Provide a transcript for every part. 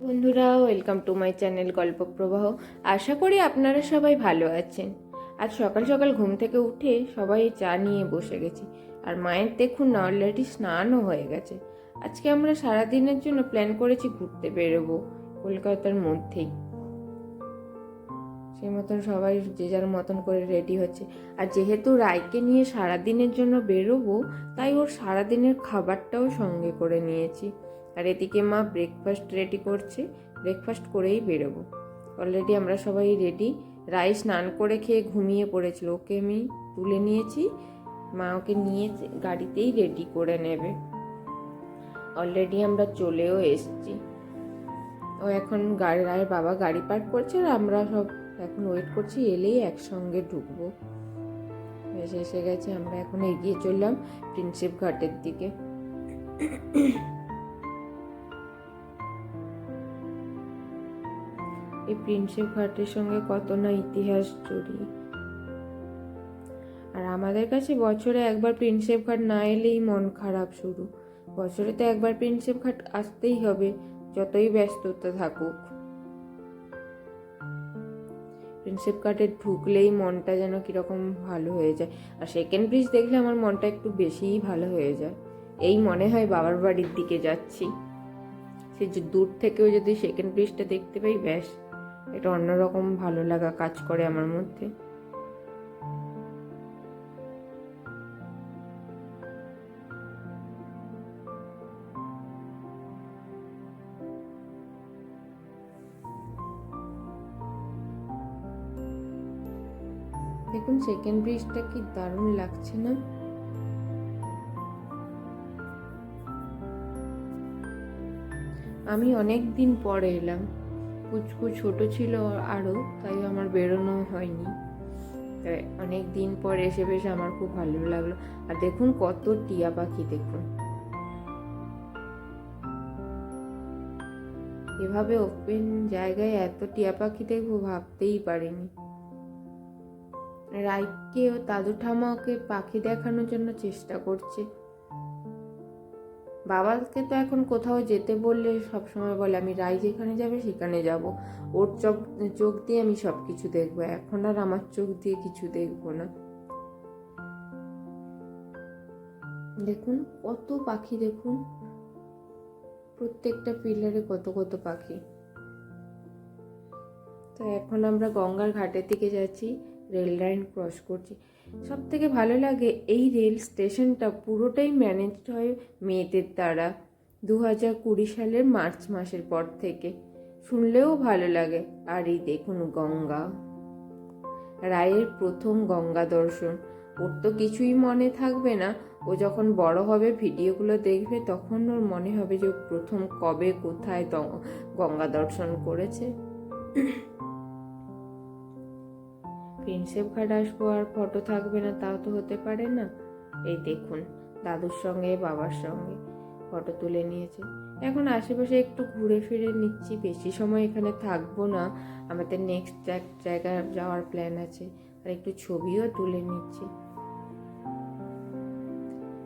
বন্ধুরা welcome to my channel গল্প প্রবাহ। আশা করি আপনারা সবাই ভালো আছেন। আজ সকাল সকাল ঘুম থেকে উঠে সবাই চা নিয়ে বসে গেছি। আর মায়ের দেখুন না অলরেডি স্নানও হয়ে গেছে। আজকে আমরা সারা দিনের জন্য প্ল্যান করেছি ঘুরতে বেরোবো কলকাতার মধ্যেই। সেই মতন সবাই যে যার মতন করে রেডি হচ্ছে। আর যেহেতু রায়কে নিয়ে সারা দিনের জন্য বেরোবো, তাই ওর সারা দিনের খাবারটাও সঙ্গে করে নিয়েছি। আর এদিকে মা ব্রেকফাস্ট রেডি করছে ব্রেকফাস্ট করেই বেরোবো। অলরেডি আমরা সবাই রেডি রাই স্নান করে খেয়ে ঘুমিয়ে পড়েছিল। ওকে আমি তুলে নিয়েছি। মা ওকে নিয়ে গাড়িতেই রেডি করে নেবে। অলরেডি আমরা চলেও এসছি। ও এখন গাড়ি রায়ের বাবা গাড়ি পার্ক করছে আর আমরা সব এখন ওয়েট করছি, এলেই একসঙ্গে ঢুকবো। বেশ, এসে গেছে। আমরা এখন এগিয়ে চললাম প্রিন্সেপ ঘাটের দিকে। এই প্রিন্সেপ ঘাটের সঙ্গে কত না ইতিহাস জড়িয়ে আর আমাদের কাছে বছরে একবার প্রিন্সেপ ঘাট না এলেই মন খারাপ শুরু। বছরে তো একবার প্রিন্সেপ ঘাট আসতেই হবে, যতই ব্যস্ততা থাকুক। প্রিন্সেপ ঘাটে ঢুকলেই মনটা যেন কীরকম ভালো হয়ে যায়। আর সেকেন্ড ব্রিজ দেখলে আমার মনটা একটু বেশিই ভালো হয়ে যায়। এই মনে হয় বাবার বাড়ির দিকে যাচ্ছি। সে যে দূর থেকেও যদি সেকেন্ড ব্রিজটা দেখতে পাই, ব্যাস। এটা অন্যরকম ভালো লাগা কাজ করে আমার মধ্যে। দেখুন সেকেন্ড ব্রিজটা কি দারুণ লাগছে না? আমি অনেক দিন পরে এলাম। পুচকু ছোট ছিল আরও তাই আমার বেরোনো হয়নি। অনেক দিন পর এসে বেশ আমার খুব ভালো লাগল। আর দেখুন কত টিয়া পাখি, দেখুন। এভাবে ওপেন জায়গায় এত টিয়া পাখি দেখব ভাবতেই পারিনি। রাইকে ও দাদু ঠামাকে পাখি দেখানোর জন্য চেষ্টা করছে। বাবাকে তো এখন কোথাও যেতে বললে সবসময় বলে, আমি রাই যেখানে যাবে সেখানে যাব। ওর চোখ চোখ দিয়ে আমি সব কিছু দেখব। এখন আর আমার চোখ দিয়ে কিছু দেখব না। দেখুন, কত পাখি দেখুন। প্রত্যেকটা পিলারে কত কত পাখি। তো এখন আমরা গঙ্গার ঘাটের দিকে যাচ্ছি। রেল লাইন ক্রস করছি। সব থেকে ভালো লাগে এই রেল স্টেশনটা পুরোটাই ম্যানেজড হয় মেয়েদের দ্বারা দু হাজার কুড়ি সালের মার্চ মাসের পর থেকে। শুনলেও ভালো লাগে। আর এই দেখুন গঙ্গা। রায়ের প্রথম গঙ্গা দর্শন। ওর তো কিছুই মনে থাকবে না। ও যখন বড় হবে, ভিডিওগুলো দেখবে, তখন ওর মনে হবে যে প্রথম কবে, কোথায় গঙ্গা দর্শন করেছে। প্রিন্সেপ ঘাট আসব আর ফটো থাকবে না, তাও তো হতে পারে না। এই দেখুন, দাদুর সঙ্গে, বাবার সঙ্গে ফটো তুলে নিয়েছে। এখন আশেপাশে একটু ঘুরে ফিরে নিচ্ছি, বেশি সময় এখানে থাকব না। আমাদের নেক্সট এক জায়গায় যাওয়ার প্ল্যান আছে, আর একটু ছবিও তুলে নিচ্ছি।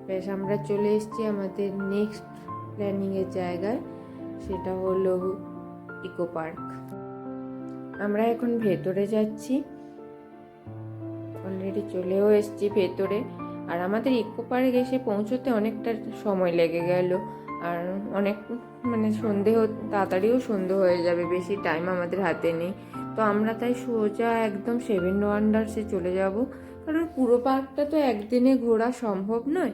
বেশ, আমরা চলে এসেছি আমাদের নেক্সট প্ল্যানিংয়ের জায়গায়, সেটা হলো ইকো পার্ক। আমরা এখন ভেতরে যাচ্ছি। অলরেডি চলেও এসেছি ভেতরে। আর আমাদের ইকো পার্ক এসে পৌঁছতে অনেকটা সময় লেগে গেল। আর অনেক মানে সন্ধে তাড়াতাড়িও সন্ধে হয়ে যাবে, বেশি টাইম আমাদের হাতে নেই। তো আমরা তাই সোজা একদম সেভেন ওয়ান্ডার্সে চলে যাব। কারণ পুরো পার্কটা তো একদিনে ঘোরা সম্ভব নয়।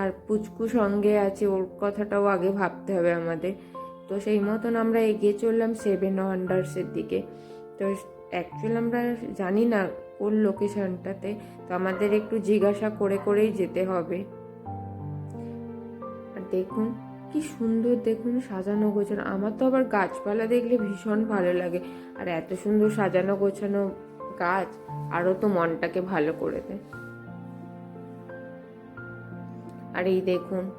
আর পুচকু সঙ্গে আছে, ওর কথাটাও আগে ভাবতে হবে আমাদের। তো সেই মতন আমরা এগিয়ে চললাম সেভেন ওয়ান্ডার্সের দিকে। তো অ্যাকচুয়ালি আমরা জানি না কোন লোকেশনটাতে তো আমাদের একটু জিজ্ঞাসা করে করেই যেতে হবে। আর দেখুন, কি সুন্দর দেখুন সাজানো গোছানো। আমার তো আবার গাছপালা দেখলে ভীষণ ভালো লাগে। আর এত সুন্দর সাজানো গোছানো গাছ আরও তো মনটাকে ভালো করে দেয়। আর এই দেখুন,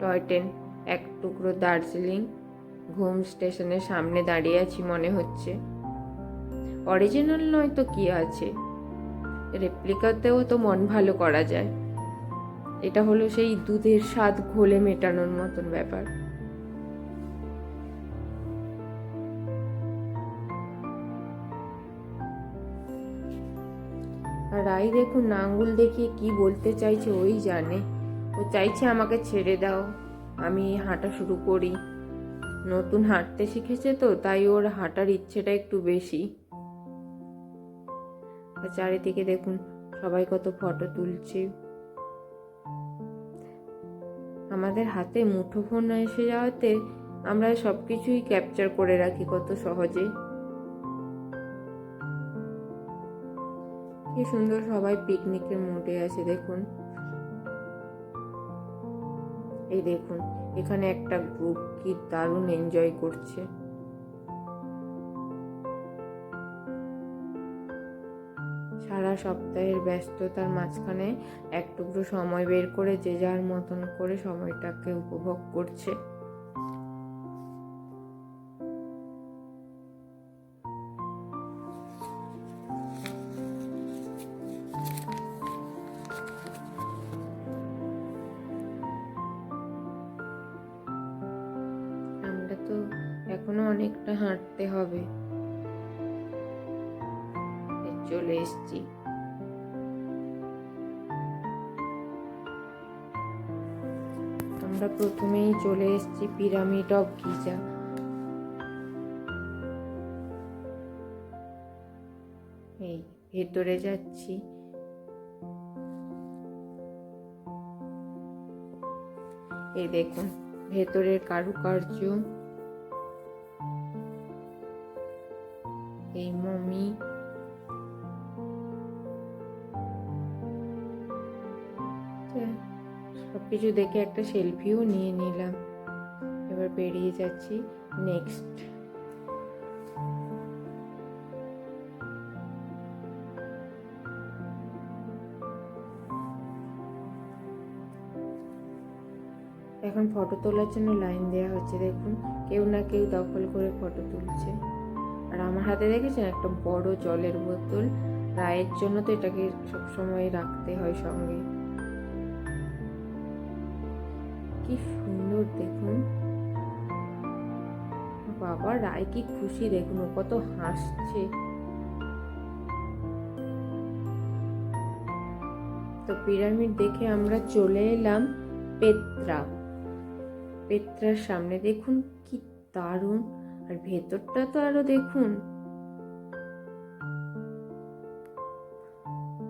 টয় ট্রেন, এক টুকরো দার্জিলিং, ঘুম স্টেশনের সামনে দাঁড়িয়ে আছি মনে হচ্ছে। অরিজিনাল নয় তো কি আছে? রেপ্লিকাতেও তো মন ভালো করা যায়। এটা হলো সেই দুধের স্বাদ ঘোলে মেটানোর মতন ব্যাপার। আর রাই দেখুন আঙ্গুল দেখিয়ে কি বলতে চাইছে, ওই জানে। ও চাইছে আমাকে ছেড়ে দাও। আমি হাঁটা শুরু করি। নতুন হাঁটতে শিখেছে তো, তাই ওর হাঁটার ইচ্ছেটা একটু বেশি। আর চারিদিকে দেখুন, সবাই কত ফটো তুলছে। আমাদের হাতে মুঠোফোন এসে যাওয়াতে আমরা সব কিছুই ক্যাপচার করে রাখি কত সহজে। কি সুন্দর সবাই পিকনিকের মুডে আছে, দেখুন। এই দেখুন, এখানে একটা গ্রুপ কি দারুণ এনজয় করছে। সারা সপ্তাহের ব্যস্ততার মাঝখানে এক টুকরো সময় বের করে যে যার মতন করে সময়টাকে উপভোগ করছে। এখনও অনেকটা হাঁটতে হবে। চলে এসছি। আমরা প্রথমেই চলে এসেছি পিরামিড অফ গিজা। এই, ভেতরে যাচ্ছি। এই দেখুন, ভেতরের কারুকার্য। এই মমি। সবকিছু দেখে একটা সেলফিও নিয়ে নিলাম। এবার বেরিয়ে যাচ্ছি নেক্সট এখন ফটো তোলার জন্য লাইন দেওয়া হচ্ছে, দেখুন। কেউ না কেউ দখল করে ফটো তুলছে। আর আমার হাতে দেখেছেন একটা বড় জলের বোতল? রায়ের জন্য তো এটাকে সবসময় রাখতে হয় সঙ্গে। কি সুন্দর দেখুন। বাবা, রায় কি খুশি দেখুন কত হাসছে। তো পিরামিড দেখে আমরা চলে এলাম পেত্রা। পেত্রার সামনে দেখুন কি দারুণ, আর ভেতরটা তো আরও দেখুন।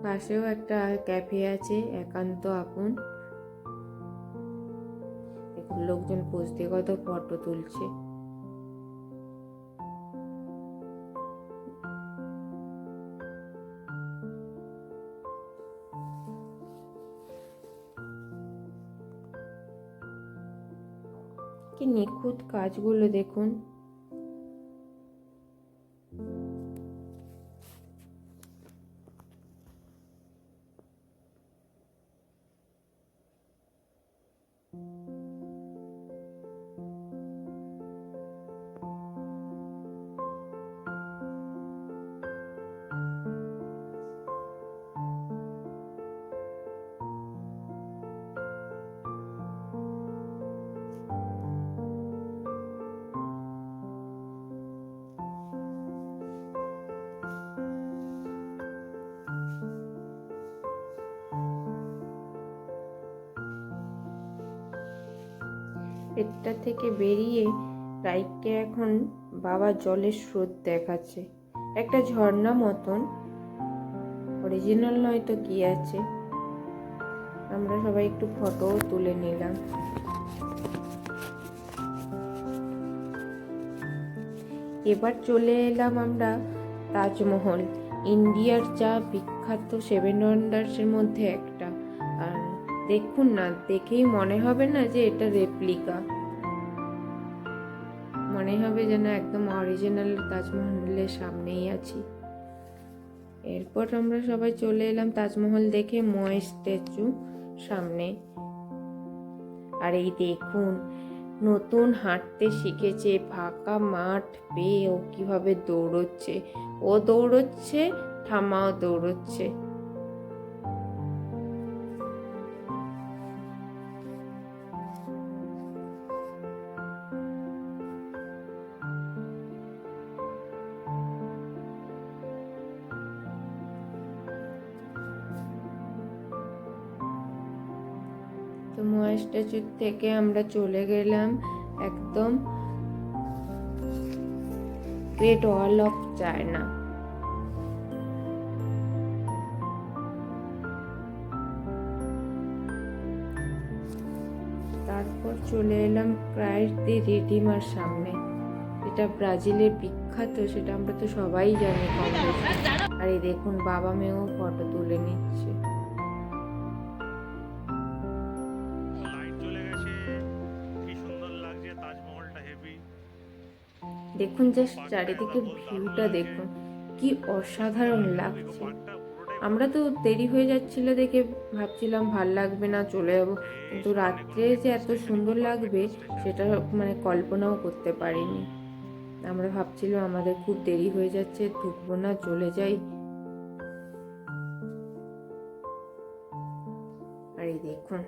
পাশেও একটা ক্যাফে আছে, একান্ত আপন। লোকজন পোস্টে কত ফটো তুলছে। কি নিখুঁত কাজগুলো দেখুন। পেটটা থেকে বেরিয়ে রাইককে এখন বাবা জলের স্রোত দেখাচ্ছে। একটা ঝর্ণা মতন। অরিজিনাল নয় তো কি আছে? আমরা সবাই একটু ফটোও তুলে নিলাম। এবার চলে এলাম আমরা তাজমহল। ইন্ডিয়ার যা বিখ্যাত সেভেন ওয়ান্ডার্সের মধ্যে একটা। দেখুন না, দেখেই মনে হবে না যে এটা রেপ্লিকা মনে হবে যেন একদম অরিজিনাল তাজমহলের সামনেই আছি। এরপর আমরা সবাই চলে এলাম তাজমহল দেখে ময় স্ট্যাচু সামনে। আর এই দেখুন, নতুন হাঁটতে শিখেছে, ফাঁকা মাঠ পেয়ে ও কীভাবে দৌড়চ্ছে। ও দৌড়চ্ছে ঠামাও দৌড়চ্ছে। তো মোয়া স্ট্যাচুর থেকে আমরা চলে গেলাম একদম গ্রেট ওয়াল অফ চায়না তারপর চলে এলাম ক্রাইস্ট দি রিডিমার সামনে। এটা ব্রাজিলের বিখ্যাত, সেটা আমরা তো সবাই জানি কম আর এই দেখুন, বাবা মেয়েও ফটো তুলে নিচ্ছে। দেখুন জাস্ট চারিদিকে ভিউটা দেখুন। কি অসাধারণ লাগছে। আমরা তো দেরি হয়ে যাচ্ছিল দেখে ভাবছিলাম ভালো লাগবে না, চলে যাব। কিন্তু রাত্রে যে এত সুন্দর লাগবে, সেটা মানে কল্পনাও করতে পারিনি। আমরা ভাবছিলাম আমাদের খুব দেরি হয়ে যাচ্ছে, ঢুকবো না, চলে যাই। আর দেখুন,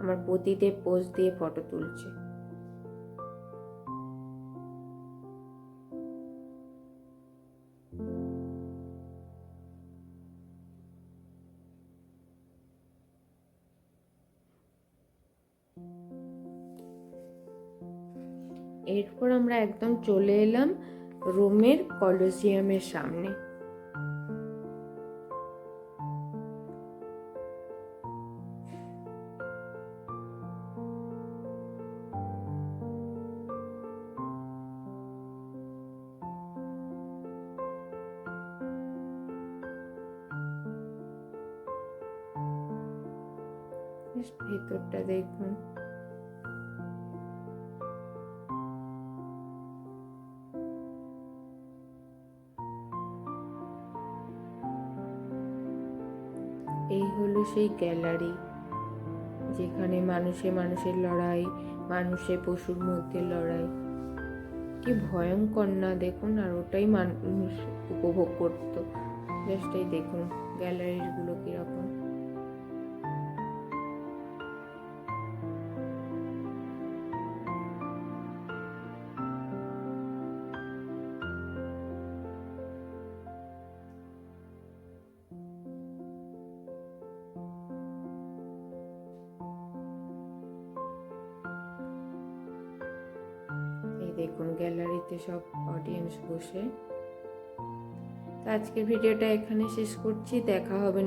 আমার পতিতে পোজ দিয়ে ফটো তুলছে। এরপর আমরা একদম চলে এলাম রোমের কলোসিয়ামের সামনে। ভেতরটা দেখুন। এই হলো সেই গ্যালারি, যেখানে মানুষে মানুষের লড়াই, মানুষে পশুর মধ্যে লড়াই। কি ভয়ঙ্কর না দেখুন, আর ওটাই মানুষ উপভোগ করতো। জাস্ট এই দেখুন গ্যালারিগুলো কীরকম। দেখুন গ্যালারিতে সব অডিয়েন্স বসে। তো আজকের ভিডিওটা এখানে শেষ করছি দেখা হবে